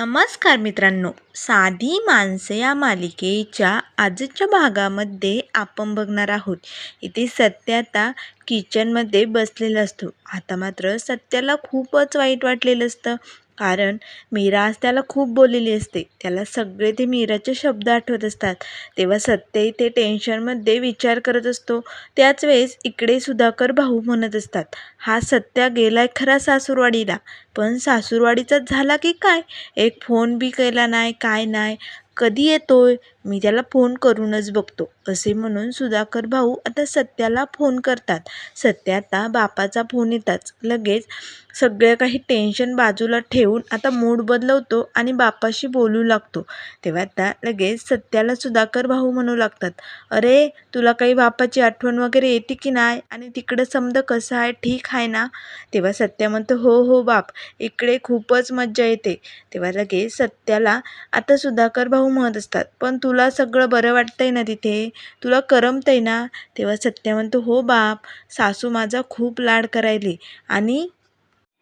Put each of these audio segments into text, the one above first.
नमस्कार मित्रांनो. साधी माणसे या मालिकेच्या आजच्या भागामध्ये आपण बघणार आहोत. इथे सत्य आता किचनमध्ये बसलेला असतो. आता मात्र सत्याला खूपच वाईट वाटलेलं असतं. कारण मीरा आज त्याला खूप बोललेली असते. त्याला सगळे ते मीराचे शब्द आठवत असतात. तेव्हा सत्यही ते टेन्शनमध्ये विचार करत असतो. त्याच वेळेस इकडे सुधाकर भाऊ म्हणत असतात. हा सत्या गेलाय खरा सासूरवाडीला. पण सासूरवाडीचाच झाला की काय? एक फोन बी केला नाही काय नाही? कधी येतोय? मी त्याला फोन करूनच बघतो. असे म्हणून सुधाकर भाऊ आता सत्याला फोन करतात. सत्य आता बापाचा फोन येताच. लगेच सगळं काही टेन्शन बाजूला ठेवून आता मूड बदलवतो आणि बापाशी बोलू लागतो. तेव्हा आता लगेच सत्याला सुधाकर भाऊ म्हणू लागतात. अरे तुला काही बापाची आठवण वगैरे येते की नाही? आणि तिकडं समद कसं आहे? ठीक आहे ना? तेव्हा सत्या म्हणतो हो हो बाप. इकडे खूपच मज्जा येते. तेव्हा लगेच सत्याला आता सुधाकर भाऊ म्हणत असतात पण तू तुला सगळं बरं वाटतं आहे ना तिथे? तुला करमतं आहे ना? तेव्हा सत्या म्हणतो हो बाप सासू माझा खूप लाड करायली. आणि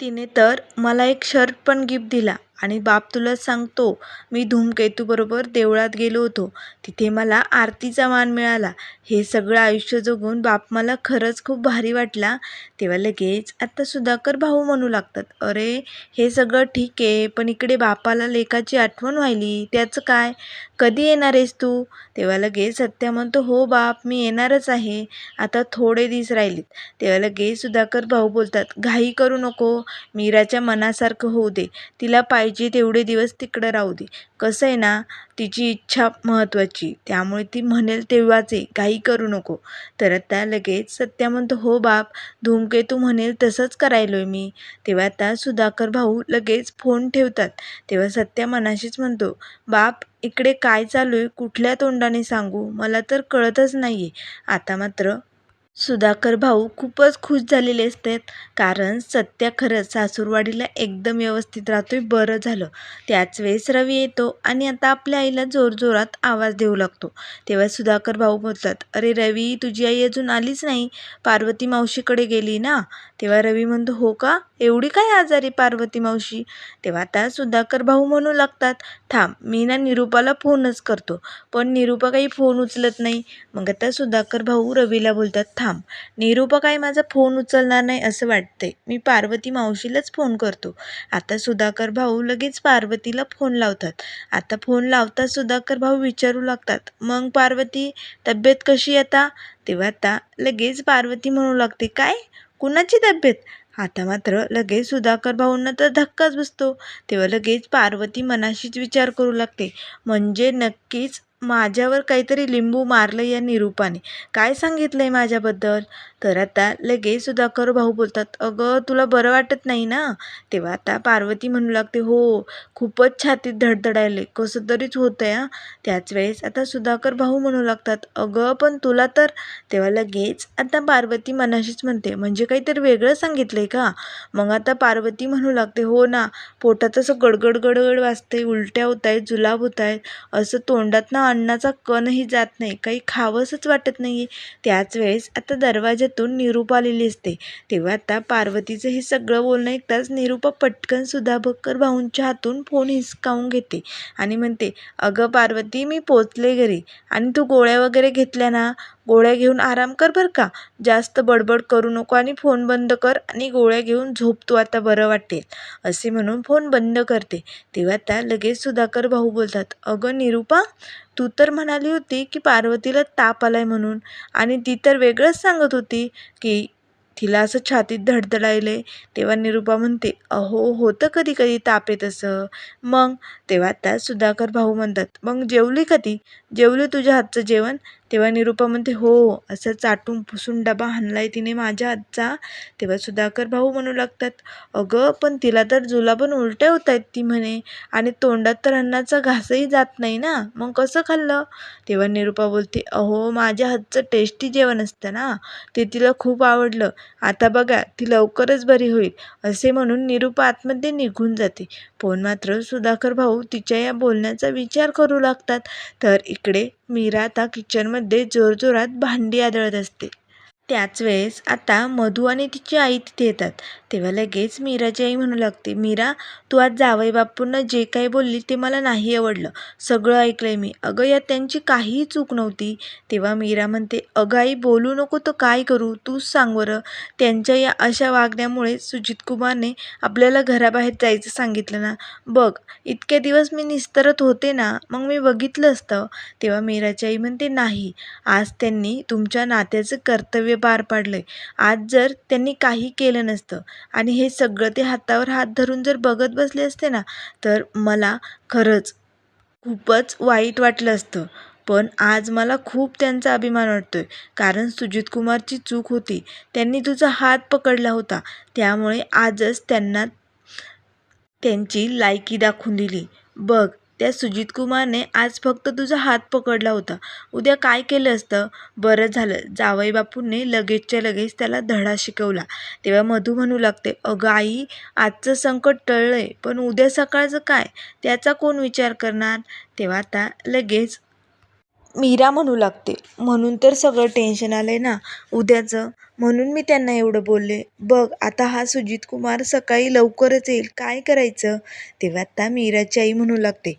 तिने तर मला एक शर्ट पण गिफ्ट दिला. आणि बाप तुला सांगतो मी धूमकेतूबरोबर देवळात गेलो होतो. तिथे मला आरतीचा मान मिळाला. हे सगळं आयुष्य जगून बाप मला खरंच खूप भारी वाटला. तेव्हा लगेच आत्ता सुधाकर भाऊ म्हणू लागतात अरे हे सगळं ठीक आहे पण इकडे बापाला लेकाची आठवण व्हायली त्याचं काय? कधी येणार आहेस तू? तेव्हा लगेच सत्या म्हणतो हो बाप मी येणारच आहे. आता थोडे दिस राहिलेत. तेव्हा लगेच सुधाकर भाऊ बोलतात घाई करू नको मीराच्या मनासारखं होऊ दे. तिला पाहिजे तेवढे दिवस तिकडं राहू दे. कसं आहे ना तिची इच्छा महत्त्वाची. त्यामुळे ती म्हणेल तेव्हाच आहे. घाई करू नको. तर आता लगेच सत्या म्हणतो हो बाप धूमकेतू म्हणेल तसंच करायलो आहे मी. तेव्हा आता सुधाकर भाऊ लगेच फोन ठेवतात. तेव्हा सत्या मनाशीच म्हणतो बाप इकडे काय चालू आहे? कुठल्या तोंडाने सांगू? मला तर कळतच नाही आहे आता मात्र सुधाकर भाऊ खूपच खुश झालेले असतात. कारण सत्या खरंच सासूरवाडीला एकदम व्यवस्थित राहतोय बरं झालं. त्याच वेळेस रवी येतो आणि आता आपल्या आईला जोरजोरात आवाज देऊ लागतो. तेव्हा सुधाकर भाऊ बोलतात अरे रवी तुझी आई अजून आलीच नाही. पार्वती मावशीकडे गेली ना? तेव्हा रवी म्हणतो हो का? एवढी काय आजारी पार्वती मावशी? तेव्हा आता सुधाकर भाऊ म्हणू लागतात थांब मी ना निरूपाला फोनच करतो पण निरूपा काही फोन उचलत नाही. मग आता सुधाकर भाऊ रवीला बोलतात थांब निरूपा काय माझा फोन उचलणार नाही असं वाटतंय. मी पार्वती मावशीलाच फोन करतो. आता सुधाकर भाऊ लगेच पार्वतीला फोन लावतात. आता फोन लावता सुधाकर भाऊ विचारू लागतात मग पार्वती तब्येत कशी आता? तेव्हा आता लगेच पार्वती म्हणू लागते काय? कुणाची तब्येत? आता मात्र लगेच सुधाकर भाऊंना तर धक्काच बसतो. तेव्हा लगेच पार्वती मनाशीच विचार करू लागते. म्हणजे नक्कीच माझ्यावर काहीतरी लिंबू मारलं या निरूपाने. काय सांगितलं आहे माझ्याबद्दल? तर आता लगेच सुधाकर भाऊ बोलतात अगं तुला बरं वाटत नाही ना? तेव्हा आता पार्वती म्हणू लागते हो खूपच छातीत धडधडायले कसं तरीच होतं आहे त्याच वेळेस आता सुधाकर भाऊ म्हणू लागतात अगं पण तुला तर तेव्हा लगेच आता पार्वती मनाशीच म्हणते म्हणजे काहीतरी वेगळं सांगितलं आहे का? मग आता पार्वती म्हणू लागते हो ना पोटात असं गडगड गडगड वाजते उलट्या होत आहेत जुलाब होत आहेत असं तोंडात ना अन्नाचा कणही जात नाही काही खावंसंच वाटत नाही त्याच वेळेस आता दरवाजा दरवाज्यातून निरूपा आलेली असते. तेव्हा आता पार्वतीचं हे सगळं बोलणं ऐकताच निरूपा पटकन सुधाभक्कर भाऊंच्या हातून फोन हिसकावून घेते आणि म्हणते अगं पार्वती मी पोचले घरी. आणि तू गोळ्या वगैरे घेतल्या ना? गोळ्या घेऊन आराम कर बरं का. जास्त बडबड करू नको आणि फोन बंद कर आणि गोळ्या घेऊन झोप तू आता बरं वाटेल असे म्हणून फोन बंद करते. तेव्हा त्या लगेच सुधाकर भाऊ बोलतात अगं निरूपा तू तर म्हणाली होती की पार्वतीला ताप आलाय म्हणून आणि ती तर वेगळंच सांगत होती की तिला असं छातीत धडधडायले. तेव्हा निरूपा म्हणते अहो होतं कधी कधी ताप येत असं मग तेव्हा त्या सुधाकर भाऊ म्हणतात मग जेवली का ती? जेवली तुझ्या हातचं जेवण? तेव्हा निरूपा म्हणते हो असं चाटून पुसून डबा हाणलाय तिने माझ्या हातचा. तेव्हा सुधाकर भाऊ म्हणू लागतात अगं पण तिला तर जुलाबन उलट्या होत आहेत ती म्हणे आणि तोंडात तर अन्नाचा घासही जात नाही ना मग कसं खाल्लं? तेव्हा निरूपा बोलते अहो माझ्या हातचं टेस्टी जेवण असतं ना ते तिला खूप आवडलं. आता बघा ती लवकरच बरी होईल असे म्हणून निरूपा आतमध्ये निघून जाते. पण मात्र सुधाकर भाऊ तिच्या या बोलण्याचा विचार करू लागतात. तर इकडे मीरा आता किचनमध्ये जोरजोरात भांडी आदळत असते. त्याच वेळेस आता मधू आणि तिची आई तिथे येतात. तेव्हा लगेच मीराची आई म्हणू लागते मीरा तू आज जावई बापूंना जे काही बोलली ते मला नाही आवडलं. सगळं ऐकलंय मी. अगं यात त्यांची काहीही चूक नव्हती. तेव्हा मीरा म्हणते अगं आई बोलू नको तर काय करू? तूच सांग बरं. त्यांच्या या अशा वागण्यामुळे सुजित कुमारने आपल्याला घराबाहेर जायचं सांगितलं ना. बघ इतके दिवस मी निस्तरत होते ना मग मी बघितलं असतं. तेव्हा मीराची आई म्हणते नाही आज त्यांनी तुमच्या नात्याचं कर्तव्य पार पाडलंय. आज जर त्यांनी काही केलं नसतं आणि हे सगळं ते हातावर हात धरून जर बघत बसले असते ना तर मला खरंच खूपच वाईट वाटलं असतं. पण आज मला खूप त्यांचा अभिमान वाटतोय. कारण सुजित कुमारची चूक होती. त्यांनी तुझा हात पकडला होता. त्यामुळे आजच त्यांना त्यांची लायकी दाखवून दिली. बघ त्या सुजित कुमारने आज फक्त तुझा हात पकडला होता. उद्या काय केलं असतं? बरं झालं. जावई बापूंनी लगेचच्या लगेच त्याला धडा शिकवला. तेव्हा मधू म्हणू लागते अगं आई आजचं संकट टळलंय पण उद्या सकाळचं काय? त्याचा कोण विचार करणार? तेव्हा आता लगेच मीरा म्हणू लागते. म्हणून तर सगळं टेन्शन आलं आहे ना. उद्याचं. म्हणून मी त्यांना एवढं बोलले. बघ आता हा सुजित कुमार सकाळी लवकरच येईल. काय करायचं? तेव्हा आता मीराची आई म्हणू लागते.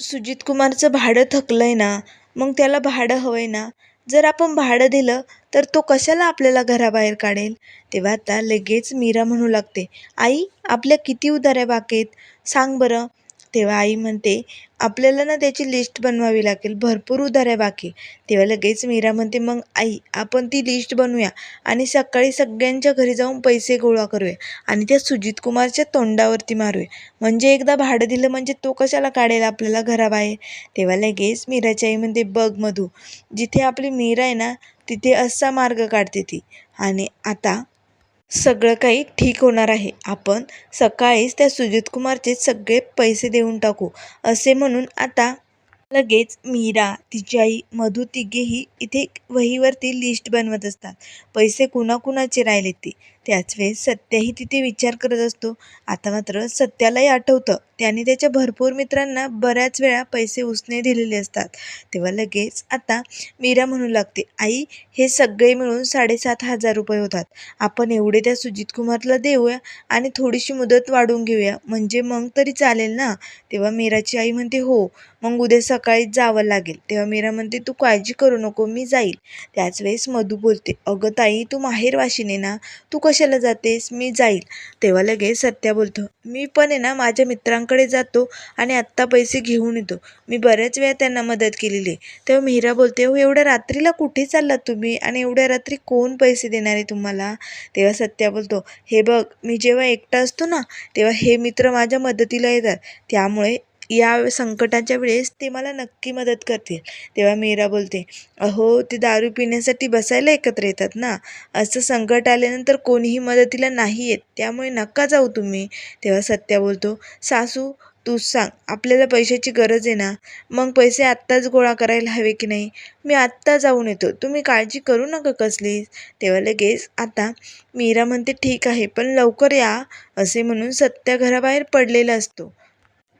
सुजित कुमारचं भाडं आहे ना. मग त्याला भाडं हवं आहे ना. जर आपण भाडं दिलं तर तो कशाला आपल्याला घराबाहेर काढेल? तेव्हा आता लगेच मीरा म्हणू लागते. आई आपल्या किती उधाऱ्या बाकी आहेत? सांग बरं. तेव्हा आई म्हणते आपल्याला ना त्याची लिस्ट बनवावी लागेल. भरपूर उधाऱ्या बाकी. तेव्हा लगेच मीरा म्हणते मग आई आपण ती लिस्ट बनवूया आणि सकाळी सगळ्यांच्या घरी जाऊन पैसे गोळा करूया आणि त्या सुजित कुमारच्या तोंडावरती मारूया. म्हणजे एकदा भाडं दिलं म्हणजे तो कशाला काढेल आपल्याला घराबाहेर? तेव्हा लगेच मीराची आई म्हणते बघ मधू जिथे आपली मीरा आहे ना तिथे असा मार्ग काढते ती. आणि आता सगळं काही ठीक होणार आहे. आपण सकाळीच त्या सुजित कुमारचे सगळे पैसे देऊन टाकू असे म्हणून आता लगेच मीरा तिची आई मधू तिघेही इथे वहीवरती लिस्ट बनवत असतात. पैसे कुणाकुणाचे राहिले ते? त्याच वेळेस सत्याही तिथे विचार करत असतो. आता मात्र सत्यालाही आठवतं. त्याने त्याच्या भरपूर मित्रांना बऱ्याच वेळा पैसे उसने दिलेले असतात. तेव्हा लगेच आता मीरा म्हणू लागते आई हे सगळे मिळून साडेसात हजार रुपये होतात. आपण एवढे त्या सुजित कुमारला देऊया आणि थोडीशी मुदत वाढवून घेऊया. म्हणजे मग तरी चालेल ना? तेव्हा मीराची आई म्हणते हो मग उद्या सकाळीच जावं लागेल. तेव्हा मीरा म्हणते तू काळजी करू नको मी जाईल. त्याच वेळेस मधू बोलते अगं ताई तू माहेरवाशिनी ना? तू कशाला जातेस? मी जाईल. तेव्हा लगेच सत्या बोलतो मी पण आहे ना माझ्या मित्रांकडे जातो आणि आत्ता पैसे घेऊन येतो. मी बऱ्याच वेळा त्यांना मदत केलेली आहे. तेव्हा मीरा बोलते हो एवढ्या रात्रीला कुठे चाललात तुम्ही? आणि एवढ्या रात्री कोण पैसे देणार आहे तुम्हाला? तेव्हा सत्या बोलतो हे बघ मी जेव्हा एकटा असतो ना तेव्हा हे मित्र माझ्या मदतीला येतात. त्यामुळे या संकटाच्या वेळेस ते मला नक्की मदत करतील. तेव्हा मीरा बोलते अहो ते दारू पिण्यासाठी बसायला एकत्र येतात ना? असं संकट आल्यानंतर कोणीही मदतीला नाही येत त्यामुळे नका जाऊ तुम्ही. तेव्हा सत्या बोलतो सासू तूच सांग आपल्याला पैशाची गरज आहे ना? मग पैसे आत्ताच गोळा करायला हवे की नाही? मी आत्ता जाऊन येतो तुम्ही काळजी करू नका कसलीच तेव्हा लगेच आता मीरा म्हणते ठीक आहे पण लवकर या असे म्हणून सत्या घराबाहेर पडलेला असतो.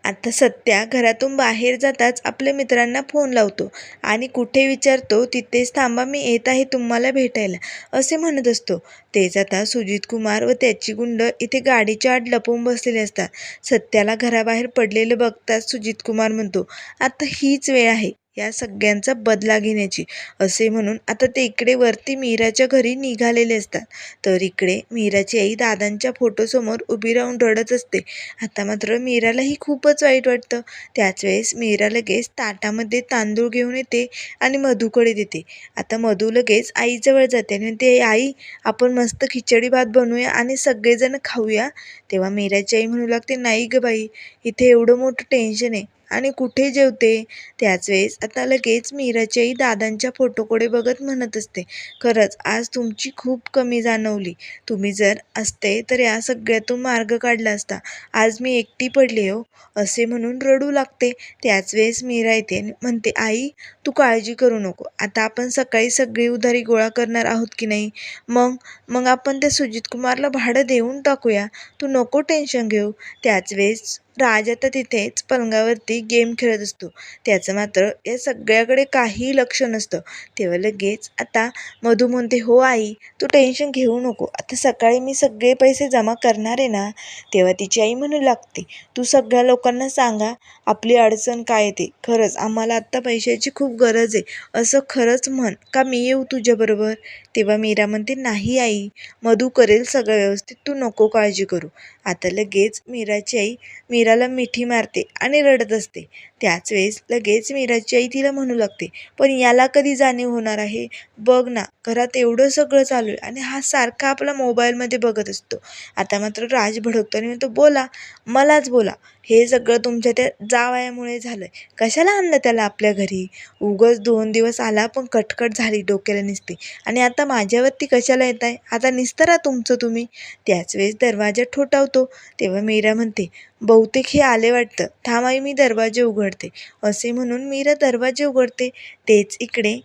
आता सत्या घरातून बाहेर जाताच आपल्या मित्रांना फोन लावतो आणि कुठे विचारतो तिथेच थांबा मी येत आहे तुम्हाला भेटायला असे म्हणत असतो. तेच आता सुजित कुमार व त्याची गुंड इथे गाडीच्या आड लपवून बसलेले असतात. सत्याला घराबाहेर पडलेलं बघताच सुजित कुमार म्हणतो आता हीच वेळ आहे. या सगळ्यांचा बदला घेण्याची. असे म्हणून आता ते इकडे वरती मीराच्या घरी निघालेले असतात. तर इकडे मीराची आई दादांच्या फोटोसमोर उभी राहून रडत असते. आता मात्र मीरालाही खूपच वाईट वाटतं. त्याच वेळेस मीरा लगेच ताटामध्ये तांदूळ घेऊन येते आणि मधूकडे देते. आता मधू लगेच आईजवळ जाते आणि ते आई आपण मस्त खिचडी भात बनवूया आणि सगळेजण खाऊया. तेव्हा मीराची आई म्हणू लागते नाही ग बाई इथे एवढं मोठं टेन्शन आहे. आणि कुठे जेवते? त्याच वेळेस आता लगेच मीराच्याही दादांच्या फोटोकडे बघत म्हणत असते. खरंच आज तुमची खूप कमी जाणवली. तुम्ही जर असते तर या सगळ्यातून मार्ग काढला असता. आज मी एकटी पडले हो. असे म्हणून रडू लागते. त्याच वेळेस मीरा येते आणि म्हणते आई तू काळजी करू नको. आता आपण सकाळी सगळी उधारी गोळा करणार आहोत की नाही? मग मग आपण त्या सुजित कुमारला भाडं देऊन टाकूया. तू नको टेन्शन घेऊ. त्याच वेळेस राज आता तिथेच पलंगावरती गेम खेळत असतो. त्याचं मात्र या सगळ्याकडे काही लक्ष नसतं. तेव्हा लगेच आता मधू म्हणते हो आई तू टेन्शन घेऊ नको. आता सकाळी मी सगळे पैसे जमा करणार आहे ना? तेव्हा तिची आई म्हणू लागते तू सगळ्या लोकांना सांगा आपली अडचण काय येते खरंच आम्हाला आत्ता पैशाची खूप गरज आहे. असं खरंच म्हण का मी येऊ तुझ्याबरोबर तेव्हा मीरा म्हणते नाही आई मधू करेल सगळं व्यवस्थित तू नको काळजी करू. आता लगेच मीराची आई मीराला मिठी मारते आणि रडत असते. त्याच वेळेस लगेच मीराची आई तिला म्हणू लागते पण याला कधी जाणीव होणार आहे? बघ ना घरात एवढं सगळं चालू आहे आणि हा सारखा आपला मोबाईलमध्ये बघत असतो. आता मात्र राज भडकतो आणि म्हणतो बोला मलाच बोला. हे सगळं तुमच्या त्या जावयामुळे झालं आहे कशाला आणलं त्याला आपल्या घरी? उगच दोन दिवस आला पण कटकट झाली डोक्याला निसते. आणि आता माझ्यावरती कशाला येत आहे आता निस्तरा तुमचं तुम्ही. त्याच वेळेस दरवाजा ठोठावतो. तेव्हा मीरा म्हणते बहुतेक हे आले वाटतं. थांब आई मी दरवाजे उघडते. असे म्हणून मीरा दरवाजे उघडते. तेच इकडे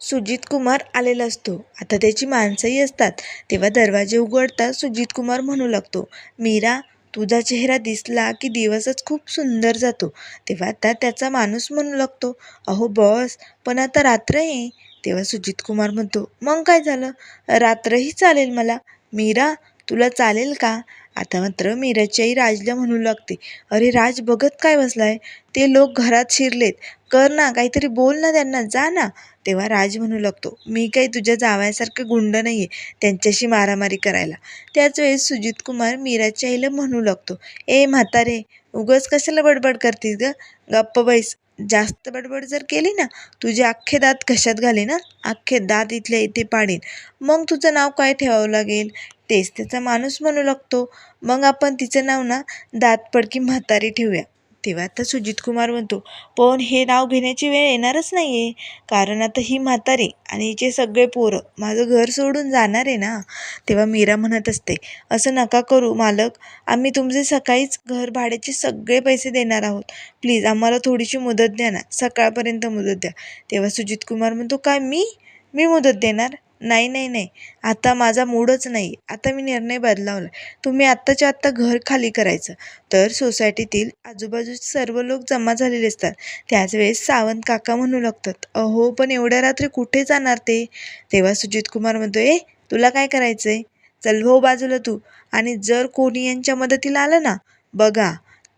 सुजित कुमार आलेला असतो. आता त्याची माणसंही असतात. तेव्हा दरवाजे उघडता सुजित कुमार म्हणू लागतो मीरा तुझा चेहरा दिसला की दिवसच खूप सुंदर जातो. तेव्हा आता त्याचा माणूस म्हणू लागतो अहो बॉस पण आता रात्र आहे. तेव्हा सुजित कुमार म्हणतो मग काय झालं? रात्रही चालेल मला. मीरा तुला चालेल का? आता मात्र मीराची आई राजला म्हणू लागते. अरे राज बघत काय बसलाय? ते लोक घरात शिरलेत. कर ना काहीतरी बोल ना त्यांना जा ना. तेव्हा राज म्हणू लागतो मी काही तुझ्या जावयासारखं गुंड नाही आहे त्यांच्याशी मारामारी करायला. त्याच वेळेस सुजित कुमार मीराच्या आईला म्हणू लागतो ए म्हातारे उगच कशाला बडबड करतीस ग? गप्प बैस जास्त बडबड जर केली ना तुझे अख्खे दात कशात घाले ना अख्खे दात इथल्या इथे पाडेन. मग तुझं नाव काय ठेवावं लागेल? तेच त्याचा माणूस म्हणू लागतो. मग आपण तिचं नाव ना दातपडकी म्हातारी ठेवूया. तेव्हा आता सुजित कुमार म्हणतो पण हे नाव घेण्याची वेळ येणारच नाही आहे कारण आता ही म्हातारी आणि हिचे सगळे पोरं माझं घर सोडून जाणार आहे ना. तेव्हा मीरा म्हणत असते असं नका करू मालक. आम्ही तुमचे सकाळीच घर भाड्याचे सगळे पैसे देणार आहोत. प्लीज आम्हाला थोडीशी मुदत द्या ना. सकाळपर्यंत मुदत द्या. तेव्हा सुजित कुमार म्हणतो काय मी? मी मुदत देणार? नाही नाही नाही. आता माझा मूडच नाही. आता मी निर्णय बदलावला. तुम्ही आत्ताच्या आत्ता घर खाली करायचं. तर सोसायटीतील आजूबाजूचे सर्व लोक जमा झालेले असतात. त्याच वेळेस सावंत काका म्हणू लागतात. अहो पण एवढ्या रात्री कुठे जाणार ते? तेव्हा सुजित कुमार म्हणतो ए तुला काय करायचं आहे चल हो बाजूला तू. आणि जर कोणी यांच्या मदतीला आलं ना बघा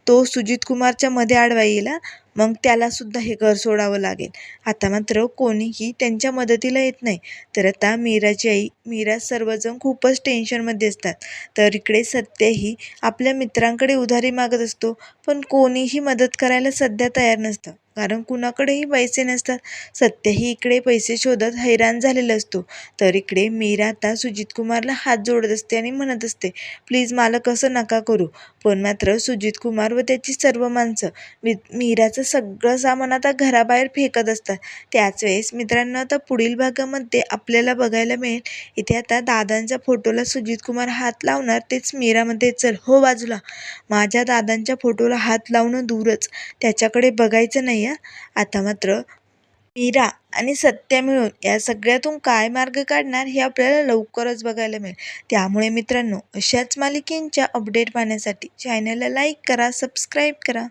तो सुजित कुमारच्या मध्ये आडवा येईल मग त्यालासुद्धा हे घर सोडावं लागेल. आता मात्र कोणीही त्यांच्या मदतीला येत नाही. तर आता मीराची आई मीरा सर्वजण खूपच टेन्शनमध्ये असतात. तर इकडे सत्यही आपल्या मित्रांकडे उधारी मागत असतो. पण कोणीही मदत करायला सध्या तयार नसतं. कारण कुणाकडेही पैसे नसतात. सत्यही इकडे पैसे शोधत हैराण झालेला असतो. तर इकडे मीरा आता सुजित कुमारला हात जोडत असते आणि म्हणत असते प्लीज मला कसं नका करू. पण मात्र सुजित कुमार व त्याची सर्व माणसं मी मीराचं सगळं सामान आता घराबाहेर फेकत असतात. त्याच वेळेस मित्रांनो आता पुढील भागामध्ये आपल्याला बघायला मिळेल. इथे आता दादांच्या फोटोला सुजित कुमार हात लावणार तेच मीरामध्ये. चल हो बाजूला. माझ्या दादांच्या फोटोला हात लावणं दूरच. त्याच्याकडे बघायचं नाही आहे आता मात्र मीरा आणि सत्या मिळून या सगळ्यातून काय मार्ग काढणार हे आपल्याला लवकरच बघायला मिळेल. त्यामुळे मित्रांनो अशाच मालिकेंच्या अपडेट पाहण्यासाठी चॅनलला लाईक करा सबस्क्राईब करा.